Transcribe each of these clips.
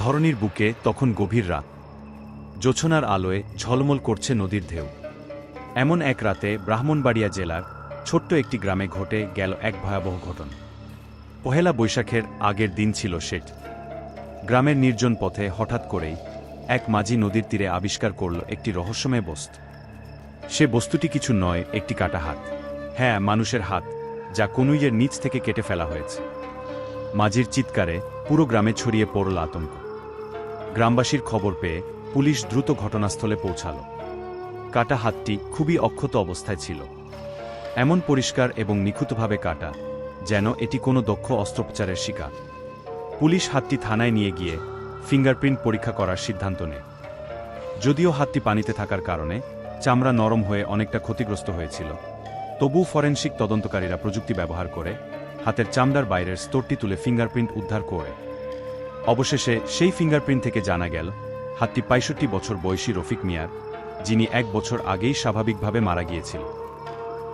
ধরনীর বুকে তখন গভীর রাত। জোছনার আলোয় ঝলমল করছে নদীর ঢেউ। এমন এক রাতে ব্রাহ্মণবাড়িয়া জেলার ছোট্ট একটি গ্রামে ঘটে গেল এক ভয়াবহ ঘটনা। পহেলা বৈশাখের আগের দিন ছিল সেট গ্রামের নির্জন পথে হঠাৎ করেই এক মাঝি নদীর তীরে আবিষ্কার করল একটি রহস্যময় বস্তু। সে বস্তুটি কিছু নয়, একটি কাটা হাত। হ্যাঁ মানুষের হাত, যা কনুইয়ের নিচ থেকে কেটে ফেলা হয়েছে। মাঝির চিৎকারে পুরো গ্রামে ছড়িয়ে পড়ল আতঙ্ক। গ্রামবাসীর খবর পেয়ে পুলিশ দ্রুত ঘটনাস্থলে পৌঁছাল। কাটা হাতটি খুবই অক্ষত অবস্থায় ছিল। এমন পরিষ্কার এবং নিখুঁতভাবে কাটা যেন এটি কোনো দক্ষ অস্ত্রোপচারের শিকার। পুলিশ হাতটি থানায় নিয়ে গিয়ে ফিঙ্গারপ্রিন্ট পরীক্ষা করার সিদ্ধান্ত নেয়। যদিও হাতটি পানিতে থাকার কারণে চামড়া নরম হয়ে অনেকটা ক্ষতিগ্রস্ত হয়েছিল তবু ফরেনসিক তদন্তকারীরা প্রযুক্তি ব্যবহার করে হাতের চামড়ার বাইরের স্তরটি তুলে ফিঙ্গারপ্রিন্ট উদ্ধার করে অবশেষে সেই ফিঙ্গারপ্রিন্ট থেকে জানা গেল, হাতটি পঁয়ষট্টি বছর বয়সী রফিক মিয়ার, যিনি এক বছর আগেই স্বাভাবিকভাবে মারা গিয়েছিল।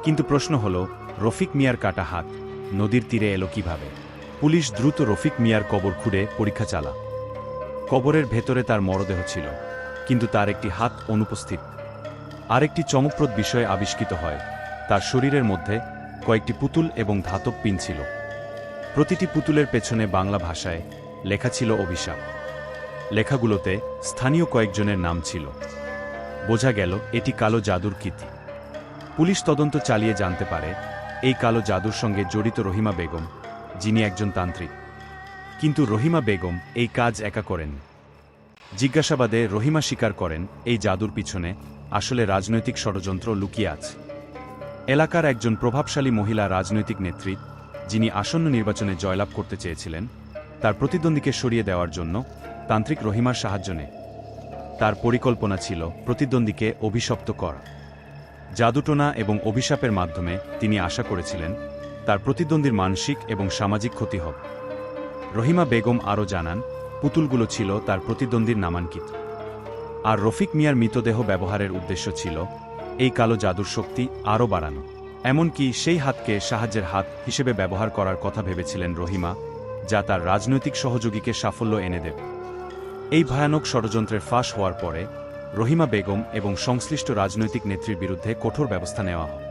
কিন্তু প্রশ্ন হল, রফিক মিয়ার কাটা হাত নদীর তীরে এলো কীভাবে? পুলিশ দ্রুত রফিক মিয়ার কবর খুঁড়ে পরীক্ষা চালা। কবরের ভেতরে তার মরদেহ ছিল, কিন্তু তার একটি হাত অনুপস্থিত। আরেকটি চমকপ্রদ বিষয় আবিষ্কৃত হয়, তার শরীরের মধ্যে কয়েকটি পুতুল এবং ধাতব পিন ছিল। প্রতিটি পুতুলের পেছনে বাংলা ভাষায় লেখা ছিল অভিশাপ। লেখাগুলোতে স্থানীয় কয়েকজনের নাম ছিল। বোঝা গেল, এটি কালো জাদুর কীর্তি। পুলিশ তদন্ত চালিয়ে জানতে পারে, এই কালো জাদুর সঙ্গে জড়িত রহিমা বেগম, যিনি একজন তান্ত্রিক। কিন্তু রহিমা বেগম এই কাজ একা করেন জিজ্ঞাসাবাদে রহিমা স্বীকার করেন, এই জাদুর পিছনে আসলে রাজনৈতিক ষড়যন্ত্র লুকিয়ে আছে। এলাকার একজন প্রভাবশালী মহিলা রাজনৈতিক নেত্রী, যিনি আসন্ন নির্বাচনে জয়লাভ করতে চেয়েছিলেন তার প্রতিদ্বন্দ্বীকে সরিয়ে দেওয়ার জন্য তান্ত্রিক রহিমার সাহায্য নেয় তার পরিকল্পনা ছিল প্রতিদ্বন্দ্বীকে অভিশপ্ত করা। জাদুটোনা এবং অভিশাপের মাধ্যমে তিনি আশা করেছিলেন তার প্রতিদ্বন্দ্বীর মানসিক এবং সামাজিক ক্ষতি হবে। রহিমা বেগম আরও জানান, পুতুলগুলো ছিল তার প্রতিদ্বন্দ্বীর নামাঙ্কিত। আর রফিক মিয়ার মৃতদেহ ব্যবহারের উদ্দেশ্য ছিল এই কালো জাদুর শক্তি আরও বাড়ানো। এমনকি সেই হাতকে সাহায্যের হাত হিসেবে ব্যবহার করার কথা ভেবেছিলেন রহিমা যা তার রাজনৈতিক সহযোগীকে সাফল্য এনে দেবে। এই ভয়ানক ষড়যন্ত্রের ফাঁস হওয়ার পরে, রহিমা বেগম এবং সংশ্লিষ্ট রাজনৈতিক নেত্রীর বিরুদ্ধে কঠোর ব্যবস্থা নেওয়া হয়।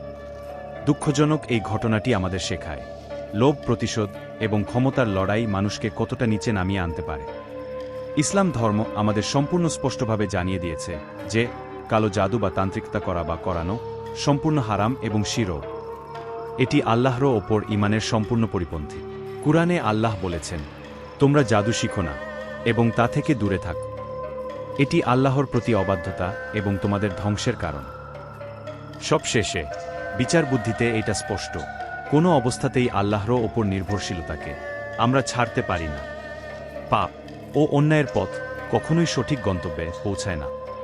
দুঃখজনক এই ঘটনাটি আমাদের শেখায়, লোভ প্রতিশোধ এবং ক্ষমতার লড়াই মানুষকে কতটা নিচে নামিয়ে আনতে পারে। ইসলাম ধর্ম আমাদের সম্পূর্ণ স্পষ্টভাবে জানিয়ে দিয়েছে যে, কালো জাদু বা তান্ত্রিকতা করা বা করানো সম্পূর্ণ হারাম এবং শিরো এটি আল্লাহর ওপর ইমানের সম্পূর্ণ পরিপন্থী। কুরআনে আল্লাহ বলেছেন, তোমরা জাদু শিখো না এবং তা থেকে দূরে থাকো। এটি আল্লাহর প্রতি অবাধ্যতা এবং তোমাদের ধ্বংসের কারণ। সবশেষে বিচার বুদ্ধিতে এটা স্পষ্ট, কোনো অবস্থাতেই আল্লাহর ওপর নির্ভরশীলতাকে আমরা ছাড়তে পারি না। পাপ ও অন্যায়ের পথ কখনোই সঠিক গন্তব্যে পৌঁছায় না।